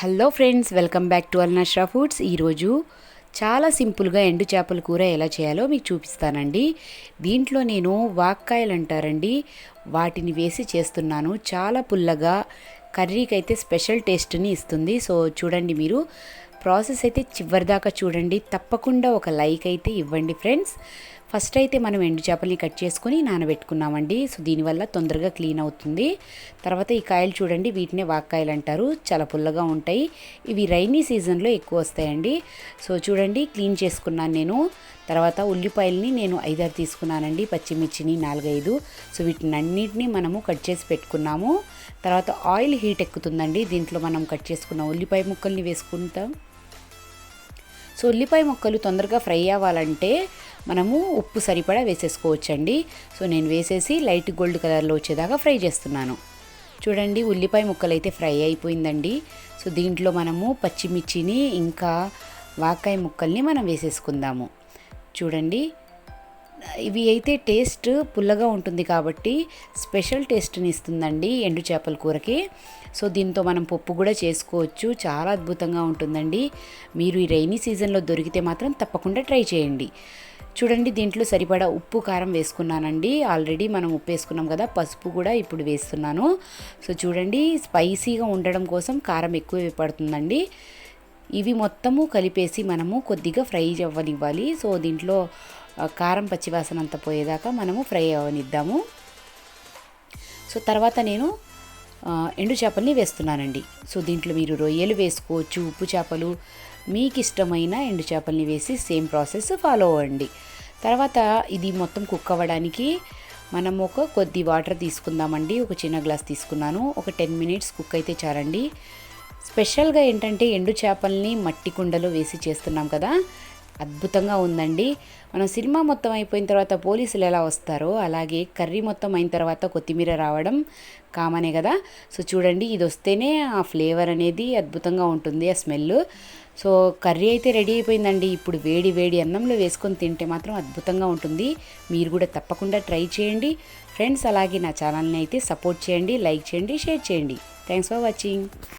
Hello friends welcome back to Alnashra foods. ఈరోజు చాలా సింపుల్గా ఎండు చేపల కూర ఎలా చేయాలో మీకు చూపిస్తానండి. దీంట్లో నేను వాక్కాయలు అంటారండి. వాటిని వేసి చేస్తున్నాను. చాలా పుల్లగా కర్రీకి అయితే స్పెషల్ టేస్ట్ని ఇస్తుంది. సో చూడండి మీరు. ప్రాసెస్ అయితే చివరిదాకా చూడండి. తప్పకుండా ఒక లైక్ అయితే ఇవ్వండి ఫ్రెండ్స్. ఫస్ట్ అయితే మనం ఎండు చేపల్ని కట్ చేసుకుని నానబెట్టుకున్నామండి. సో దీనివల్ల తొందరగా క్లీన్ అవుతుంది. తర్వాత ఈ కాయలు చూడండి వీటినే వాక్కాయలు అంటారు. చాలా పుల్లగా ఉంటాయి. ఇవి రైనీ సీజన్లో ఎక్కువ వస్తాయండి. సో చూడండి క్లీన్ చేసుకున్నాను నేను. తర్వాత ఉల్లిపాయలని నేను ఐదారు తీసుకున్నానండి పచ్చిమిర్చిని నాలుగైదు. సో వీటిని అన్నిటినీ మనము కట్ చేసి పెట్టుకున్నాము. తర్వాత ఆయిల్ హీట్ ఎక్కుతుందండి. దీంట్లో మనం కట్ చేసుకున్న ఉల్లిపాయ ముక్కల్ని వేసుకుంటాం. సో ఉల్లిపాయ ముక్కలు తొందరగా ఫ్రై అవ్వాలంటే మనము ఉప్పు సరిపడా వేసేసుకోవచ్చండి. సో నేను వేసేసి లైట్ గోల్డ్ కలర్లో వచ్చేదాకా ఫ్రై చేస్తున్నాను. చూడండి ఉల్లిపాయ ముక్కలు అయితే ఫ్రై అయిపోయిందండి. సో దీంట్లో మనము పచ్చిమిర్చిని ఇంకా వాకాయ ముక్కల్ని మనం వేసేసుకుందాము. చూడండి ఇవి అయితే టేస్ట్ పుల్లగా ఉంటుంది కాబట్టి స్పెషల్ టేస్ట్ని ఇస్తుందండి ఎండు చేపల కూరకి. సో దీంతో మనం పప్పు కూడా చేసుకోవచ్చు. చాలా అద్భుతంగా ఉంటుందండి. మీరు ఈ రైనీ సీజన్లో దొరికితే మాత్రం తప్పకుండా ట్రై చేయండి. చూడండి దీంట్లో సరిపడా ఉప్పు కారం వేసుకున్నానండి. ఆల్రెడీ మనం ఉప్పు వేసుకున్నాం కదా పసుపు కూడా ఇప్పుడు వేస్తున్నాను. సో చూడండి స్పైసీగా ఉండడం కోసం కారం ఎక్కువ పడుతుందండి. ఇవి మొత్తము కలిపేసి మనము కొద్దిగా ఫ్రై అవ్వనివ్వాలి. సో దీంట్లో కారం పచ్చివాసన అంతా పోయేదాకా మనము ఫ్రై అవ్వనిద్దాము. సో తర్వాత నేను ఎండు చేపల్ని వేస్తున్నానండి. సో దీంట్లో మీరు రొయ్యలు వేసుకోవచ్చు ఉప్పు చేపలు మీకు ఇష్టమైన ఎండు చేపల్ని వేసి సేమ్ ప్రాసెస్ ఫాలో అవ్వండి. తర్వాత ఇది మొత్తం కుక్ అవ్వడానికి మనం ఒక కొద్ది వాటర్ తీసుకుందామండి. ఒక చిన్న గ్లాస్ తీసుకున్నాను. ఒక టెన్ మినిట్స్ కుక్ అయితే చాలండి. స్పెషల్గా ఏంటంటే ఎండు చేపల్ని మట్టి కుండలో వేసి చేస్తున్నాం కదా. అద్భుతంగా ఉందండి. మనం సినిమా మొత్తం అయిపోయిన తర్వాత పోలీసులు ఎలా వస్తారో అలాగే కర్రీ మొత్తం అయిన తర్వాత కొత్తిమీర రావడం కామనే కదా. సో చూడండి ఇది వస్తేనే ఆ ఫ్లేవర్ అనేది అద్భుతంగా ఉంటుంది ఆ స్మెల్ సో కర్రీ అయితే రెడీ అయిపోయిందండి. ఇప్పుడు వేడి వేడి అన్నంలో వేసుకొని తింటే మాత్రం అద్భుతంగా ఉంటుంది. మీరు కూడా తప్పకుండా ట్రై చేయండి. ఫ్రెండ్స్ అలాగే నా ఛానల్ని అయితే సపోర్ట్ చేయండి లైక్ చేయండి షేర్ చేయండి. Thanks for watching.